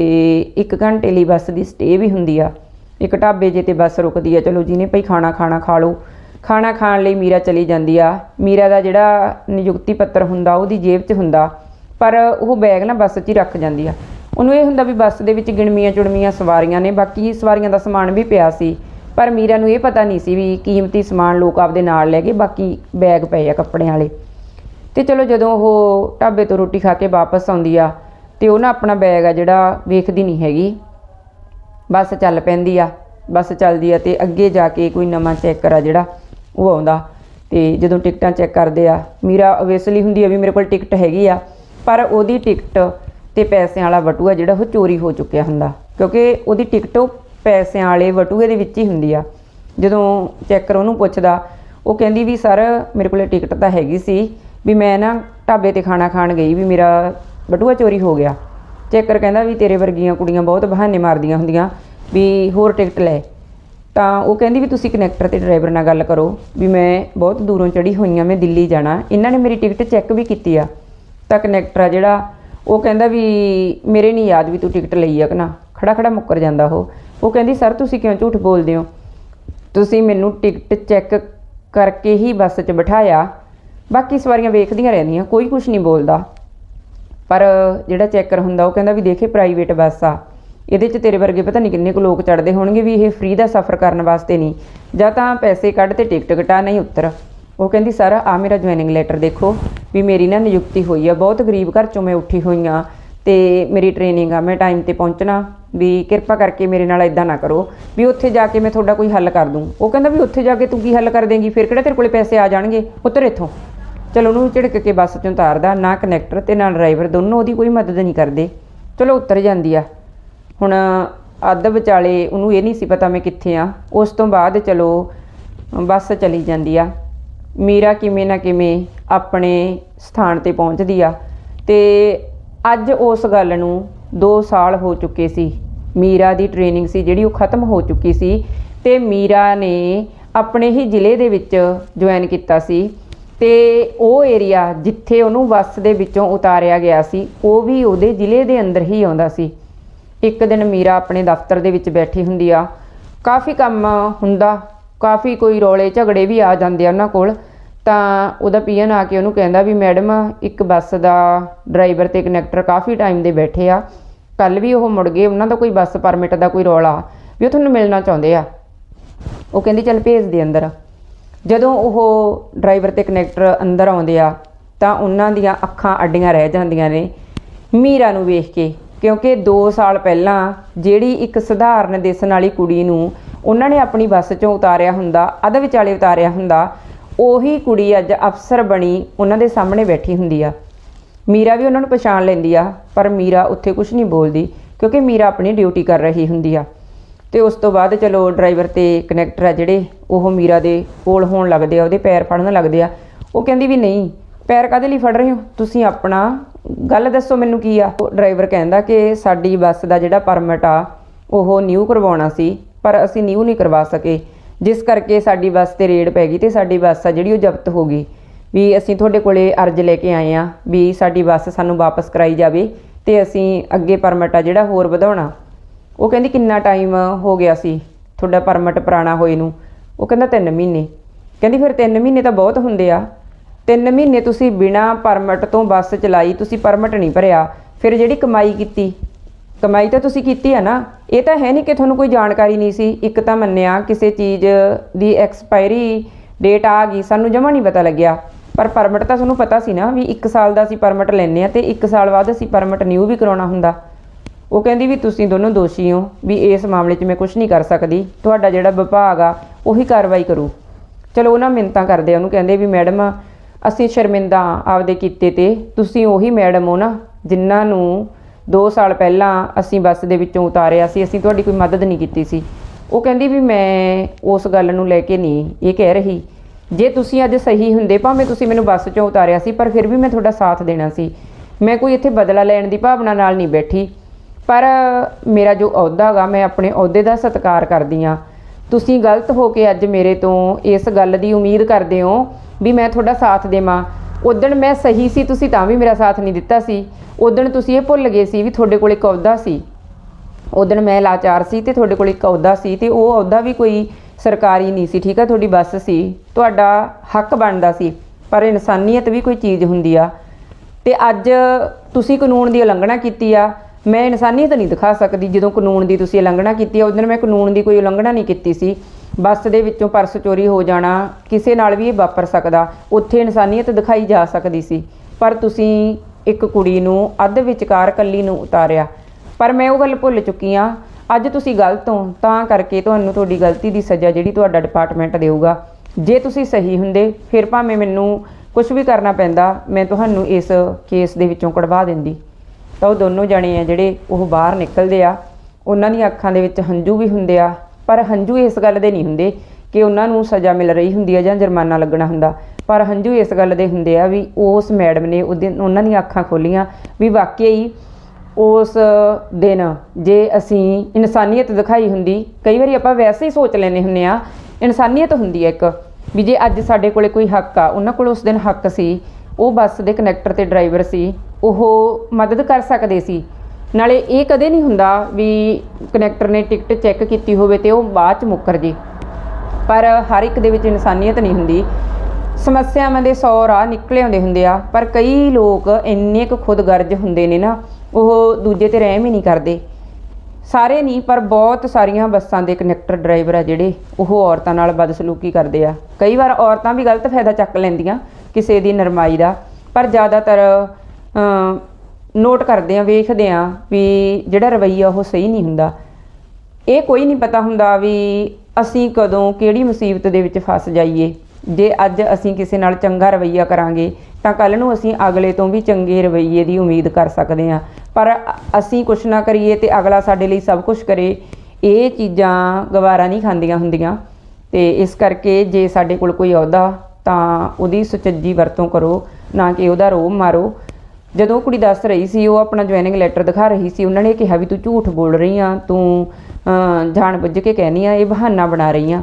1 ਘੰਟੇ ਲਈ ਬੱਸ ਦੀ ਸਟੇ ਵੀ ਹੁੰਦੀ ਆ। ਇੱਕ ਢਾਬੇ ਜੇ ਤੇ ਬੱਸ ਰੁਕਦੀ ਆ, ਚਲੋ ਜਿਹਨੇ ਭਈ ਖਾਣਾ ਖਾਣਾ ਖਾ ਲਓ ਖਾਣਾ ਖਾਣ ਲਈ ਮੀਰਾ ਚਲੀ ਜਾਂਦੀ ਆ। ਮੀਰਾ ਦਾ ਜਿਹੜਾ ਨਿਯੁਕਤੀ ਪੱਤਰ ਹੁੰਦਾ, ਉਹਦੀ ਜੇਬ 'ਚ ਹੁੰਦਾ। ਪਰ ਉਹ ਬੈਗ ਨਾ ਬੱਸ 'ਚ ਹੀ ਰੱਖ ਜਾਂਦੀ ਆ। ਉਹਨੂੰ ਇਹ ਹੁੰਦਾ ਵੀ ਬੱਸ ਦੇ ਵਿੱਚ ਗਿਣਮੀਆਂ ਚੁੜਮੀਆਂ ਸਵਾਰੀਆਂ ਨੇ, ਬਾਕੀ ਸਵਾਰੀਆਂ ਦਾ ਸਮਾਨ ਵੀ ਪਿਆ ਸੀ। ਪਰ ਮੀਰਾ ਨੂੰ ਇਹ ਪਤਾ ਨਹੀਂ ਸੀ ਵੀ ਕੀਮਤੀ ਸਮਾਨ ਲੋਕ ਆਪਦੇ ਨਾਲ ਲੈ ਗਏ, ਬਾਕੀ ਬੈਗ ਪਏ ਆ ਕੱਪੜਿਆਂ ਵਾਲੇ। ਤੇ ਚਲੋ ਜਦੋਂ ਉਹ ਢਾਬੇ ਤੋਂ ਰੋਟੀ ਖਾ ਕੇ ਵਾਪਸ ਆਉਂਦੀ ਆ, ਤੇ ਉਹ ਨਾ ਆਪਣਾ ਬੈਗ ਆ ਜਿਹੜਾ ਵੇਖਦੀ ਨਹੀਂ ਹੈਗੀ। ਬੱਸ ਚੱਲ ਪੈਂਦੀ ਆ, ਬੱਸ ਚੱਲਦੀ ਆ ਤੇ ਅੱਗੇ ਜਾ ਕੇ ਕੋਈ ਨਵਾਂ ਚੈੱਕਰ ਆ ਜਿਹੜਾ, ਉਹ ਆਉਂਦਾ। ਤੇ ਜਦੋਂ ਟਿਕਟਾਂ ਚੈੱਕ ਕਰਦੇ ਆ, ਮੀਰਾ ਓਬਵੀਅਸਲੀ ਹੁੰਦੀ ਆ ਵੀ ਮੇਰੇ ਕੋਲ ਟਿਕਟ ਹੈਗੀ ਆ। ਪਰ ਉਹਦੀ ਟਿਕਟ ਤੇ ਪੈਸਿਆਂ ਵਾਲਾ ਬਟੂਆ ਜਿਹੜਾ ਉਹ ਚੋਰੀ ਹੋ ਚੁੱਕਿਆ ਹੁੰਦਾ। ਕਿਉਂਕਿ ਉਹਦੀ ਟਿਕਟ ਉਹ ਪੈਸਿਆਂ ਵਾਲੇ ਬਟੂਏ ਦੇ ਵਿੱਚ ਹੀ ਹੁੰਦੀ ਆ। ਜਦੋਂ ਚੈੱਕਰ ਉਹਨੂੰ ਪੁੱਛਦਾ, ਉਹ ਕਹਿੰਦੀ ਵੀ, ਸਰ, ਮੇਰੇ ਕੋਲੇ ਟਿਕਟ ਤਾਂ ਹੈਗੀ ਸੀ ਵੀ ਮੈਂ ਨਾ ਢਾਬੇ ਤੇ ਖਾਣਾ ਖਾਣ ਗਈ ਵੀ ਮੇਰਾ ਬਟੂਆ ਚੋਰੀ ਹੋ ਗਿਆ। ਚੈੱਕਰ ਕਹਿੰਦਾ ਵੀ, ਤੇਰੇ ਵਰਗੀਆਂ ਕੁੜੀਆਂ ਬਹੁਤ ਬਹਾਨੇ ਮਾਰਦੀਆਂ ਹੁੰਦੀਆਂ ਵੀ ਹੋਰ ਟਿਕਟ ਲੈ। ਤਾਂ ਉਹ ਕਹਿੰਦੀ ਵੀ, ਤੁਸੀਂ ਕਨੈਕਟਰ ਤੇ ਡਰਾਈਵਰ ਨਾਲ ਗੱਲ ਕਰੋ ਵੀ ਮੈਂ ਬਹੁਤ ਦੂਰੋਂ ਚੜੀ ਹੋਈ ਆ, ਮੈਂ ਦਿੱਲੀ ਜਾਣਾ। ਇਹਨਾਂ ਨੇ ਮੇਰੀ ਟਿਕਟ ਚੈੱਕ ਵੀ ਕੀਤੀ ਆ। ਤਾਂ ਕਨੈਕਟਰ ਆ ਜਿਹੜਾ, ਉਹ ਕਹਿੰਦਾ ਵੀ ਮੇਰੇ ਨਹੀਂ ਯਾਦ ਵੀ ਤੂੰ ਟਿਕਟ ਲਈ ਆ ਕਿ ਨਾ। ਖੜਾ ਖੜਾ ਮੁੱਕਰ ਜਾਂਦਾ ਉਹ। ਉਹ ਕਹਿੰਦੀ, ਸਰ, ਤੁਸੀਂ ਕਿਉਂ ਝੂਠ ਬੋਲਦੇ ਹੋ? ਤੁਸੀਂ ਮੈਨੂੰ ਟਿਕਟ ਚੈੱਕ ਕਰਕੇ ਹੀ ਬੱਸ 'ਚ ਬਿਠਾਇਆ। ਬਾਕੀ ਸਵਾਰੀਆਂ ਵੇਖਦੀਆਂ ਰਹਿੰਦੀਆਂ, ਕੋਈ ਕੁਝ ਨਹੀਂ ਬੋਲਦਾ। ਪਰ ਜਿਹੜਾ ਚੈੱਕਰ ਹੁੰਦਾ, ਉਹ ਕਹਿੰਦਾ ਵੀ ਦੇਖੇ ਪ੍ਰਾਈਵੇਟ ਬੱਸ ਆ। ਇਹਦੇ 'ਚ ਤੇਰੇ ਵਰਗੇ ਪਤਾ ਨਹੀਂ ਕਿੰਨੇ ਕੁ ਲੋਕ ਚੜਦੇ ਹੋਣਗੇ ਵੀ ਇਹ ਫ੍ਰੀ ਦਾ ਸਫ਼ਰ ਕਰਨ ਵਾਸਤੇ ਨਹੀਂ ਜਾਂ ਤਾਂ ਪੈਸੇ ਕੱਢ ਤੇ ਟਿਕਟ ਕਟਾ, ਨਹੀਂ ਉੱਤਰ। ਉਹ ਕਹਿੰਦੀ, ਸਰ ਆ ਮੇਰਾ ਜੁਆਇਨਿੰਗ ਲੈਟਰ ਦੇਖੋ ਵੀ ਮੇਰੀ ਨਾ ਨਿਯੁਕਤੀ ਹੋਈ ਆ। ਬਹੁਤ ਗਰੀਬ ਘਰ ਚੋਂ ਮੈਂ ਉੱਠੀ ਹੋਈ ਆ ਤੇ ਮੇਰੀ ਟ੍ਰੇਨਿੰਗ ਆ। ਮੈਂ ਟਾਈਮ ਤੇ ਪਹੁੰਚਣਾ ਵੀ ਕਿਰਪਾ ਕਰਕੇ ਮੇਰੇ ਨਾਲ ਇਦਾਂ ਨਾ ਕਰੋ ਵੀ ਉੱਥੇ ਜਾ ਕੇ ਮੈਂ ਤੁਹਾਡਾ ਕੋਈ ਹੱਲ ਕਰ ਦੂੰ। ਉਹ ਕਹਿੰਦਾ ਵੀ ਉੱਥੇ ਜਾ ਕੇ ਤੂੰ ਕੀ ਹੱਲ ਕਰ ਦੇਂਗੀ? ਫਿਰ ਕਿਹੜਾ ਤੇਰੇ ਕੋਲੇ ਪੈਸੇ ਆ ਜਾਣਗੇ? ਉੱਤਰ ਇੱਥੋਂ। ਚਲੋ ਉਹਨੂੰ ਝਿੜਕ ਕੇ ਬੱਸ ਚੋਂ ਉਤਾਰਦਾ, ਨਾ ਕਨੈਕਟਰ ਤੇ ਨਾ ਡਰਾਈਵਰ ਦੋਨੋਂ ਉਹਦੀ ਕੋਈ ਮਦਦ ਨਹੀਂ ਕਰਦੇ। ਚਲੋ ਉਤਰ ਜਾਂਦੀ ਆ। ਹੁਣ ਅੱਧ ਵਿਚਾਲੇ ਉਹਨੂੰ ਇਹ ਨਹੀਂ ਸੀ ਪਤਾ ਮੈਂ ਕਿੱਥੇ ਆ। ਉਸ ਤੋਂ ਬਾਅਦ ਚਲੋ ਬੱਸ ਚਲੀ ਜਾਂਦੀ ਆ। ਮੀਰਾ ਕਿਵੇਂ ਨਾ ਕਿਵੇਂ ਆਪਣੇ ਸਥਾਨ ਤੇ ਪਹੁੰਚਦੀ ਆ। ਤੇ ਅੱਜ ਉਸ ਗੱਲ ਨੂੰ 2 ਸਾਲ ਹੋ ਚੁੱਕੇ ਸੀ। ਮੀਰਾ ਦੀ ਟ੍ਰੇਨਿੰਗ ਸੀ ਜਿਹੜੀ ਉਹ ਖਤਮ ਹੋ ਚੁੱਕੀ ਸੀ ਤੇ ਮੀਰਾ ਨੇ ਆਪਣੇ ਹੀ ਜ਼ਿਲ੍ਹੇ ਦੇ ਵਿੱਚ ਜੁਆਇਨ ਕੀਤਾ ਸੀ ਤੇ ਉਹ ਏਰੀਆ ਜਿੱਥੇ ਉਹਨੂੰ ਬੱਸ ਦੇ ਵਿੱਚੋਂ ਉਤਾਰਿਆ ਗਿਆ ਸੀ, ਉਹ ਵੀ ਉਹਦੇ ਜ਼ਿਲ੍ਹੇ ਦੇ ਅੰਦਰ ਹੀ ਆਉਂਦਾ ਸੀ। ਇੱਕ ਦਿਨ ਮੀਰਾ ਆਪਣੇ ਦਫ਼ਤਰ ਦੇ ਵਿੱਚ ਬੈਠੀ ਹੁੰਦੀ ਆ। ਕਾਫੀ ਕੰਮ ਹੁੰਦਾ, ਕਾਫੀ ਕੋਈ ਰੋਲੇ ਝਗੜੇ ਵੀ ਆ ਜਾਂਦੇ ਆ ਉਹਨਾਂ ਕੋਲ। ਤਾਂ ਉਹਦਾ ਪੀਐਨ ਆ ਕੇ ਉਹਨੂੰ ਕਹਿੰਦਾ ਵੀ ਮੈਡਮ, ਇੱਕ ਬੱਸ ਦਾ ਡਰਾਈਵਰ ਤੇ ਕਨੈਕਟਰ ਕਾਫੀ ਟਾਈਮ ਦੇ ਬੈਠੇ ਆ। ਕੱਲ ਵੀ ਉਹ ਮੁੜ ਗਏ, ਉਹਨਾਂ ਦਾ ਕੋਈ ਬੱਸ ਪਰਮਿਟ ਦਾ ਕੋਈ ਰੌਲਾ ਵੀ ਉਹ ਤੁਹਾਨੂੰ ਮਿਲਣਾ ਚਾਹੁੰਦੇ ਆ। ਉਹ ਕਹਿੰਦੀ, ਚੱਲ ਭੇਜ ਦੇ ਅੰਦਰ। ਜਦੋਂ ਉਹ ਡਰਾਈਵਰ ਤੇ ਕਨੈਕਟਰ ਅੰਦਰ ਆਉਂਦੇ ਆ, ਤਾਂ ਉਹਨਾਂ ਦੀਆਂ ਅੱਖਾਂ ਅੱਡੀਆਂ ਰਹਿ ਜਾਂਦੀਆਂ ਨੇ ਮੀਰਾ ਨੂੰ ਵੇਖ ਕੇ, ਕਿਉਂਕਿ 2 ਸਾਲ ਪਹਿਲਾਂ ਜਿਹੜੀ ਇੱਕ ਸਧਾਰਨ ਦਿਸਣ ਵਾਲੀ ਕੁੜੀ ਨੂੰ ਉਹਨਾਂ ਨੇ ਆਪਣੀ ਬੱਸ 'ਚੋਂ ਉਤਾਰਿਆ ਹੁੰਦਾ, ਅੱਧ ਵਿਚਾਲੇ ਉਤਾਰਿਆ ਹੁੰਦਾ ਉਹੀ ਕੁੜੀ ਅੱਜ ਅਫਸਰ ਬਣੀ ਉਹਨਾਂ ਦੇ ਸਾਹਮਣੇ ਬੈਠੀ ਹੁੰਦੀ ਆ। ਮੀਰਾ ਵੀ ਉਹਨਾਂ ਨੂੰ ਪਛਾਣ ਲੈਂਦੀ ਆ, ਪਰ ਮੀਰਾ ਉੱਥੇ ਕੁਝ ਨਹੀਂ ਬੋਲਦੀ, ਕਿਉਂਕਿ ਮੀਰਾ ਆਪਣੀ ਡਿਊਟੀ ਕਰ ਰਹੀ ਹੁੰਦੀ ਆ। ਤੇ ਉਸ ਤੋਂ ਬਾਅਦ ਚਲੋ ਡਰਾਈਵਰ ਤੇ ਕਨੈਕਟਰ ਆ ਜਿਹੜੇ, ਉਹ ਮੀਰਾ ਦੇ ਕੋਲ ਹੋਣ ਲੱਗਦੇ ਆ, ਉਹਦੇ ਪੈਰ ਫੜਨ ਲੱਗਦੇ ਆ। ਉਹ ਕਹਿੰਦੀ ਵੀ ਨਹੀਂ, ਪੈਰ ਕਾਦੇ ਲਈ ਫੜ ਰਹੇ ਹੋ? ਤੁਸੀਂ ਆਪਣਾ ਗੱਲ ਦੱਸੋ ਮੈਨੂੰ ਕੀ ਆ? ਡਰਾਈਵਰ ਕਹਿੰਦਾ ਕਿ ਸਾਡੀ ਬੱਸ ਦਾ ਜਿਹੜਾ ਪਰਮਿਟ ਆ, ਉਹ ਨਿਊ ਕਰਵਾਉਣਾ ਸੀ, ਪਰ ਅਸੀਂ ਨਿਊ ਨਹੀਂ ਕਰਵਾ ਸਕੇ। ਜਿਸ ਕਰਕੇ ਸਾਡੀ ਬੱਸ ਤੇ ਰੇਡ ਪੈ ਗਈ ਤੇ ਸਾਡੀ ਬੱਸ ਆ ਜਿਹੜੀ ਉਹ ਜ਼ਬਤ ਹੋ ਗਈ। ਵੀ ਅਸੀਂ ਤੁਹਾਡੇ ਕੋਲੇ ਅਰਜ਼ ਲੈ ਕੇ ਆਏ ਆ ਵੀ ਸਾਡੀ ਬੱਸ ਸਾਨੂੰ ਵਾਪਸ ਕਰਾਈ ਜਾਵੇ ਤੇ ਅਸੀਂ ਅੱਗੇ ਪਰਮਿਟ ਆ ਜਿਹੜਾ ਹੋਰ ਵਧਾਉਣਾ। ਉਹ ਕਹਿੰਦੀ ਕਿੰਨਾ ਟਾਈਮ ਹੋ ਗਿਆ ਸੀ ਤੁਹਾਡਾ ਪਰਮਿਟ ਪੁਰਾਣਾ ਹੋਏ ਨੂੰ। ਉਹ ਕਹਿੰਦਾ 3 ਮਹੀਨੇ। ਕਹਿੰਦੀ ਫਿਰ 3 ਮਹੀਨੇ ਤਾਂ ਬਹੁਤ ਹੁੰਦੇ ਆ। ਤਿੰਨ ਮਹੀਨੇ ਤੁਸੀਂ ਬਿਨਾ ਪਰਮਿਟ ਤੋਂ ਬੱਸ ਚਲਾਈ, ਤੁਸੀਂ ਪਰਮਿਟ ਨਹੀਂ ਭਰਿਆ। ਫਿਰ ਜਿਹੜੀ ਕਮਾਈ ਕੀਤੀ ਕਮਾਈ ਤਾਂ ਤੁਸੀਂ ਕੀਤੀ ਆ ਨਾ, ਇਹ ਤਾਂ ਹੈ ਨਹੀਂ ਕਿ ਤੁਹਾਨੂੰ ਕੋਈ ਜਾਣਕਾਰੀ ਨਹੀਂ ਸੀ, ਇੱਕ ਤਾਂ ਮੰਨਿਆ ਕਿਸੇ ਚੀਜ਼ ਦੀ ਐਕਸਪਾਇਰੀ ਡੇਟ ਆ ਗਈ, ਸਾਨੂੰ ਜਮਾ ਨਹੀਂ ਪਤਾ ਲੱਗਿਆ। ਪਰ ਪਰਮਿਟ ਤਾਂ ਤੁਹਾਨੂੰ ਪਤਾ ਸੀ ਨਾ ਵੀ 1 ਸਾਲ ਦਾ ਅਸੀਂ ਪਰਮਿਟ ਲੈਂਦੇ ਆ ਤੇ 1 ਸਾਲ ਬਾਅਦ ਅਸੀਂ ਪਰਮਿਟ ਨਿਊ ਵੀ ਕਰਾਉਣਾ ਹੁੰਦਾ। ਉਹ ਕਹਿੰਦੀ ਵੀ ਤੁਸੀਂ ਦੋਨੋਂ ਦੋਸ਼ੀ ਹੋ ਵੀ ਇਸ ਮਾਮਲੇ 'ਚ ਮੈਂ ਕੁਝ ਨਹੀਂ ਕਰ ਸਕਦੀ, ਤੁਹਾਡਾ ਜਿਹੜਾ ਵਿਭਾਗ ਆ, ਉਹੀ ਕਾਰਵਾਈ ਕਰੂ। ਚਲੋ ਉਹਨਾਂ ਮਿੰਤਾਂ ਕਰਦੇ ਆ, ਉਹਨੂੰ ਕਹਿੰਦੇ ਵੀ ਮੈਡਮ, ਅਸੀਂ ਸ਼ਰਮਿੰਦਾ ਆਪਦੇ ਕੀਤੇ ਤੇ ਤੁਸੀਂ ਉਹੀ ਮੈਡਮ ਹੋ ਨਾ, ਜਿਨ੍ਹਾਂ ਨੂੰ 2 ਸਾਲ ਪਹਿਲਾਂ ਅਸੀਂ ਬੱਸ ਦੇ ਵਿੱਚੋਂ ਉਤਾਰਿਆ ਸੀ, ਅਸੀਂ ਤੁਹਾਡੀ ਕੋਈ ਮਦਦ ਨਹੀਂ ਕੀਤੀ ਸੀ। ਉਹ ਕਹਿੰਦੀ ਵੀ ਮੈਂ ਉਸ ਗੱਲ ਨੂੰ ਲੈ ਕੇ ਨਹੀਂ, ਇਹ ਕਹਿ ਰਹੀ, ਜੇ ਤੁਸੀਂ ਅੱਜ ਸਹੀ ਹੁੰਦੇ, ਭਾਵੇਂ ਤੁਸੀਂ ਮੈਨੂੰ ਬੱਸ 'ਚੋਂ ਉਤਾਰਿਆ ਸੀ, ਪਰ ਫਿਰ ਵੀ ਮੈਂ ਤੁਹਾਡਾ ਸਾਥ ਦੇਣਾ ਸੀ। ਮੈਂ ਕੋਈ ਇੱਥੇ ਬਦਲਾ ਲੈਣ ਦੀ ਭਾਵਨਾ ਨਾਲ ਨਹੀਂ ਬੈਠੀ। ਪਰ ਮੇਰਾ ਜੋ ਅਹੁਦਾ ਗਾ ਮੈਂ ਆਪਣੇ ਅਹੁਦੇ ਦਾ ਸਤਿਕਾਰ ਕਰਦੀ ਆ ਤੁਸੀਂ ਗਲਤ ਹੋ ਕੇ ਅੱਜ ਮੇਰੇ ਤੋਂ ਇਸ ਗੱਲ ਦੀ ਉਮੀਦ ਕਰਦੇ ਹੋ ਵੀ ਮੈਂ ਤੁਹਾਡਾ ਸਾਥ ਦੇਵਾਂ। ਉਦੋਂ ਮੈਂ ਸਹੀ ਸੀ, ਤੁਸੀਂ ਤਾਂ ਵੀ ਮੇਰਾ ਸਾਥ ਨਹੀਂ ਦਿੱਤਾ ਸੀ। ਉਦੋਂ ਤੁਸੀਂ ਇਹ ਭੁੱਲ ਗਏ ਸੀ ਵੀ ਤੁਹਾਡੇ ਕੋਲ ਇੱਕ ਅਹੁਦਾ ਸੀ। ਉਦੋਂ ਮੈਂ ਲਾਚਾਰ ਸੀ ਤੇ ਤੁਹਾਡੇ ਕੋਲ ਇੱਕ ਅਹੁਦਾ ਸੀ ਤੇ ਉਹ ਅਹੁਦਾ ਵੀ ਕੋਈ ਸਰਕਾਰੀ ਨਹੀਂ ਸੀ, ਠੀਕ ਆ? ਤੁਹਾਡੀ ਬੱਸ ਸੀ। ਤੁਹਾਡਾ ਹੱਕ ਬਣਦਾ ਸੀ, ਪਰ ਇਨਸਾਨੀਅਤ ਵੀ ਕੋਈ ਚੀਜ਼ ਹੁੰਦੀ ਆ। ਤੇ ਅੱਜ ਤੁਸੀਂ ਕਾਨੂੰਨ ਦੀ ਉਲੰਘਣਾ ਕੀਤੀ ਆ। ਮੈਂ ਇਨਸਾਨੀਅਤ ਨਹੀਂ ਦਿਖਾ ਸਕਦੀ ਜਦੋਂ ਕਾਨੂੰਨ ਦੀ ਤੁਸੀਂ ਉਲੰਘਣਾ ਕੀਤੀ ਆ। ਉਦੋਂ ਮੈਂ ਕਾਨੂੰਨ ਦੀ ਕੋਈ ਉਲੰਘਣਾ ਨਹੀਂ ਕੀਤੀ ਸੀ। ਬੱਸ ਦੇ ਵਿੱਚੋਂ ਪਰਸ ਚੋਰੀ ਹੋ ਜਾਣਾ, ਕਿਸੇ ਨਾਲ ਵੀ ਇਹ ਵਾਪਰ ਸਕਦਾ, ਉੱਥੇ ਇਨਸਾਨੀਅਤ ਦਿਖਾਈ ਜਾ ਸਕਦੀ ਸੀ। ਪਰ ਤੁਸੀਂ ਇੱਕ ਕੁੜੀ ਨੂੰ ਅੱਧ ਵਿਚਕਾਰ ਕੱਲੀ ਨੂੰ ਉਤਾਰਿਆ। ਪਰ ਮੈਂ ਉਹ ਗੱਲ ਭੁੱਲ ਚੁੱਕੀ ਆ ਅੱਜ ਤੁਸੀਂ ਗਲਤ ਹੋ, ਤਾਂ ਕਰਕੇ ਤੁਹਾਨੂੰ ਤੁਹਾਡੀ ਗਲਤੀ ਦੀ ਸਜ਼ਾ ਜਿਹੜੀ ਤੁਹਾਡਾ ਡਿਪਾਰਟਮੈਂਟ ਦੇਊਗਾ। ਜੇ ਤੁਸੀਂ ਸਹੀ ਹੁੰਦੇ, ਫਿਰ ਭਾਵੇਂ ਮੈਨੂੰ ਕੁਝ ਵੀ ਕਰਨਾ ਪੈਂਦਾ, ਮੈਂ ਤੁਹਾਨੂੰ ਇਸ ਕੇਸ ਦੇ ਵਿੱਚੋਂ ਕਢਵਾ ਦਿੰਦੀ। ਤਾਂ ਉਹ ਦੋਨੋਂ ਜਣੇ ਆ ਜਿਹੜੇ ਉਹ ਬਾਹਰ ਨਿਕਲਦੇ ਆ। ਉਹਨਾਂ ਦੀਆਂ ਅੱਖਾਂ ਦੇ ਵਿੱਚ ਹੰਝੂ ਵੀ ਹੁੰਦੇ ਆ। ਪਰ ਹੰਝੂ ਇਸ ਗੱਲ ਦੇ ਨਹੀਂ ਹੁੰਦੇ ਕਿ ਉਹਨਾਂ ਨੂੰ ਸਜ਼ਾ ਮਿਲ ਰਹੀ ਹੁੰਦੀ ਆ ਜਾਂ ਜੁਰਮਾਨਾ ਲੱਗਣਾ ਹੁੰਦਾ। ਪਰ ਹੰਝੂ ਇਸ ਗੱਲ ਦੇ ਹੁੰਦੇ ਆ ਵੀ ਉਸ ਮੈਡਮ ਨੇ ਉਹਦੇ ਉਹਨਾਂ ਦੀਆਂ ਅੱਖਾਂ ਖੋਲੀਆਂ ਵੀ ਵਾਕਿਆ ਹੀ ਉਸ ਦਿਨ ਜੇ ਅਸੀਂ ਇਨਸਾਨੀਅਤ ਦਿਖਾਈ ਹੁੰਦੀ, ਕਈ ਵਾਰੀ ਆਪਾਂ ਵੈਸੇ ਹੀ ਸੋਚ ਲੈਨੇ ਹੁੰਨੇ ਆ ਇਨਸਾਨੀਅਤ ਹੁੰਦੀ ਹੈ ਇੱਕ, ਵੀ ਜੇ ਅੱਜ ਸਾਡੇ ਕੋਲੇ ਕੋਈ ਹੱਕ ਆ, ਉਹਨਾਂ ਕੋਲ ਉਸ ਦਿਨ ਹੱਕ ਸੀ, ਉਹ ਬੱਸ ਦੇ ਕਨੈਕਟਰ ਤੇ ਡਰਾਈਵਰ ਸੀ, ਉਹ ਮਦਦ ਕਰ ਸਕਦੇ ਸੀ। ਨਾਲੇ ਇਹ ਕਦੇ ਨਹੀਂ ਹੁੰਦਾ ਵੀ ਕਨੈਕਟਰ ਨੇ ਟਿਕਟ ਚੈੱਕ ਕੀਤੀ ਹੋਵੇ ਤੇ ਉਹ ਬਾਅਦ ਚ ਮੁੱਕਰ ਜੇ। ਪਰ ਹਰ ਇੱਕ ਦੇ ਵਿੱਚ ਇਨਸਾਨੀਅਤ ਨਹੀਂ ਹੁੰਦੀ। ਸਮੱਸਿਆਵਾਂ ਦੇ 100 ਰਾਹ ਨਿਕਲੇ ਆਉਂਦੇ ਹੁੰਦੇ ਆ, ਪਰ ਕਈ ਲੋਕ ਇੰਨੇ ਕੁ ਖੁਦਗਰਜ਼ ਹੁੰਦੇ ਨੇ ਨਾ, ਉਹ ਦੂਜੇ ਤੇ ਰਹਿਮ ਹੀ ਨਹੀਂ ਕਰਦੇ। ਸਾਰੇ ਨਹੀਂ, ਪਰ ਬਹੁਤ ਸਾਰੀਆਂ ਬੱਸਾਂ ਦੇ ਕਨੈਕਟਰ ਡਰਾਈਵਰ ਆ ਜਿਹੜੇ, ਉਹ ਔਰਤਾਂ ਨਾਲ ਬਦਸਲੂਕੀ ਕਰਦੇ ਆ। ਕਈ ਵਾਰ ਔਰਤਾਂ ਵੀ ਗਲਤ ਫਾਇਦਾ ਚੱਕ ਲੈਂਦੀਆਂ, ਕਿਸੇ ਦੀ ਨਰਮਾਈ ਦਾ। ਪਰ ਜ਼ਿਆਦਾਤਰ ਨੋਟ ਕਰਦੇ ਆ, ਵੇਖਦੇ ਆ ਵੀ ਜਿਹੜਾ ਰਵਈਆ ਉਹ ਸਹੀ ਨਹੀਂ ਹੁੰਦਾ। ਇਹ ਕੋਈ ਨਹੀਂ ਪਤਾ ਹੁੰਦਾ ਵੀ ਅਸੀਂ ਕਦੋਂ ਕਿਹੜੀ ਮੁਸੀਬਤ ਦੇ ਵਿੱਚ ਫਸ ਜਾਈਏ। ਜੇ ਅੱਜ ਅਸੀਂ ਕਿਸੇ ਨਾਲ ਚੰਗਾ ਰਵਈਆ ਕਰਾਂਗੇ, ਤਾਂ ਕੱਲ ਨੂੰ ਅਸੀਂ ਅਗਲੇ ਤੋਂ ਵੀ ਚੰਗੇ ਰਵਈਏ ਦੀ ਉਮੀਦ ਕਰ ਸਕਦੇ ਹਾਂ ਪਰ ਅਸੀਂ ਕੁਛ ਨਾ ਕਰੀਏ ਤੇ ਅਗਲਾ ਸਾਡੇ ਲਈ ਸਭ ਕੁਝ ਕਰੇ, ਇਹ ਚੀਜ਼ਾਂ ਗਵਾਰਾ ਨਹੀਂ ਖਾਂਦੀਆਂ ਹੁੰਦੀਆਂ। ਤੇ ਇਸ ਕਰਕੇ ਜੇ ਸਾਡੇ ਕੋਲ ਕੋਈ ਅਹੁਦਾ, ਤਾਂ ਉਹਦੀ ਸੁਚੱਜੀ ਵਰਤੋਂ ਕਰੋ, ਨਾ ਕਿ ਉਹਦਾ ਰੋਹ ਮਾਰੋ। ਜਦੋਂ ਉਹ ਕੁੜੀ ਦੱਸ ਰਹੀ ਸੀ ਉਹ ਆਪਣਾ ਜੁਆਇਨਿੰਗ ਲੈਟਰ ਦਿਖਾ ਰਹੀ ਸੀ ਉਹਨਾਂ ਨੇ ਕਿਹਾ ਵੀ ਤੂੰ ਝੂਠ ਬੋਲ ਰਹੀ ਆ ਤੂੰ ਜਾਣ ਬੁੱਝ ਕੇ ਕਹਿਨੀ ਆ ਇਹ ਬਹਾਨਾ ਬਣਾ ਰਹੀ ਆ।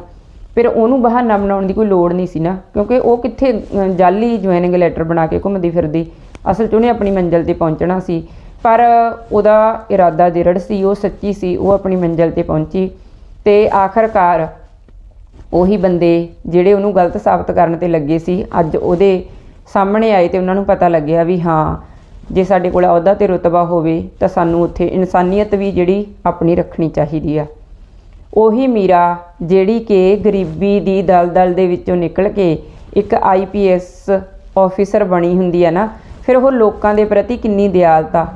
ਫਿਰ ਉਹਨੂੰ ਬਹਾਨਾ ਬਣਾਉਣ ਦੀ ਕੋਈ ਲੋੜ ਨਹੀਂ ਸੀ ਨਾ ਕਿਉਂਕਿ ਉਹ ਕਿੱਥੇ ਅਹ, ਜਾਲੀ ਜੁਆਇਨਿੰਗ ਲੈਟਰ ਬਣਾ ਕੇ ਘੁੰਮਦੀ ਫਿਰਦੀ। ਅਸਲ 'ਚ ਉਹਨੇ ਆਪਣੀ ਮੰਜ਼ਿਲ ਤੇ ਪਹੁੰਚਣਾ ਸੀ। ਪਰ ਉਹਦਾ ਇਰਾਦਾ ਦ੍ਰਿੜ ਸੀ ਉਹ ਸੱਚੀ ਸੀ ਉਹ ਆਪਣੀ ਮੰਜ਼ਿਲ ਤੇ ਪਹੁੰਚੀ। ਤੇ ਆਖਰਕਾਰ ਉਹੀ ਬੰਦੇ ਜਿਹੜੇ ਉਹਨੂੰ ਗਲਤ ਸਾਬਤ ਕਰਨ ਤੇ ਲੱਗੇ ਸੀ ਅੱਜ ਉਹਦੇ ਸਾਹਮਣੇ ਆਏ ਤੇ ਉਹਨਾਂ ਨੂੰ ਪਤਾ ਲੱਗਿਆ ਵੀ ਹਾਂ ਜੇ ਸਾਡੇ ਕੋਲ ਅਹੁਦਾ ਤੇ ਰੁਤਬਾ ਹੋਵੇ, ਤਾਂ ਸਾਨੂੰ ਉੱਥੇ ਇਨਸਾਨੀਅਤ ਵੀ ਜਿਹੜੀ ਆਪਣੀ ਰੱਖਣੀ ਚਾਹੀਦੀ ਆ। ਉਹੀ ਮੀਰਾ ਜਿਹੜੀ ਕਿ ਗਰੀਬੀ ਦੀ ਦਲਦਲ ਦੇ ਵਿੱਚੋਂ ਨਿਕਲ ਕੇ ਇੱਕ ਆਈਪੀਐਸ ਆਫੀਸਰ ਬਣੀ ਹੁੰਦੀ ਹੈ ਨਾ, ਫਿਰ ਉਹ ਲੋਕਾਂ ਦੇ ਪ੍ਰਤੀ ਕਿੰਨੀ ਦਿਆਲਤਾ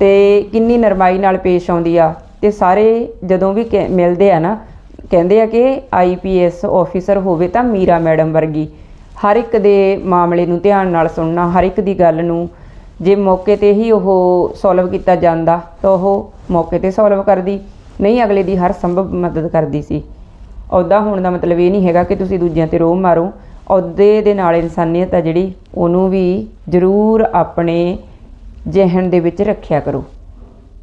ਤੇ ਕਿੰਨੀ ਨਰਮਾਈ ਨਾਲ ਪੇਸ਼ ਆਉਂਦੀ ਆ। ਤੇ ਸਾਰੇ ਜਦੋਂ ਵੀ ਕਹਿ- ਮਿਲਦੇ ਆ ਨਾ, ਕਹਿੰਦੇ ਆ ਕਿ ਆਈਪੀਐਸ ਆਫੀਸਰ ਹੋਵੇ ਤਾਂ ਮੀਰਾ ਮੈਡਮ ਵਰਗੀ। ਹਰ ਇੱਕ ਦੇ ਮਾਮਲੇ ਨੂੰ ਧਿਆਨ ਨਾਲ ਸੁਣਨਾ, ਹਰ ਇੱਕ ਦੀ ਗੱਲ ਨੂੰ ਜੇ ਮੌਕੇ ਤੇ ਹੀ ਉਹ ਸੋਲਵ ਕੀਤਾ ਜਾਂਦਾ, ਤਾਂ ਉਹ ਮੌਕੇ ਤੇ ਸੋਲਵ ਕਰਦੀ, ਨਹੀਂ ਅਗਲੇ ਦੀ ਹਰ ਸੰਭਵ ਮਦਦ ਕਰਦੀ ਸੀ। ਅਹੁਦਾ ਹੋਣ ਦਾ ਮਤਲਬ ਇਹ ਨਹੀਂ ਹੈਗਾ ਕਿ ਤੁਸੀਂ ਦੂਜਿਆਂ ਤੇ ਰੋਹ ਮਾਰੋ। ਅਹੁਦੇ ਦੇ ਨਾਲ ਇਨਸਾਨੀਅਤ ਆ ਜਿਹੜੀ, ਉਹਨੂੰ ਵੀ ਜ਼ਰੂਰ ਆਪਣੇ ਜ਼ਿਹਨ ਦੇ ਵਿੱਚ ਰੱਖਿਆ ਕਰੋ।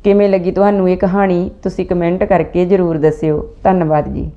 ਕਿਵੇਂ ਲੱਗੀ ਤੁਹਾਨੂੰ ਇਹ ਕਹਾਣੀ, ਤੁਸੀਂ ਕਮੈਂਟ ਕਰਕੇ ਜ਼ਰੂਰ ਦੱਸਿਓ। ਧੰਨਵਾਦ ਜੀ।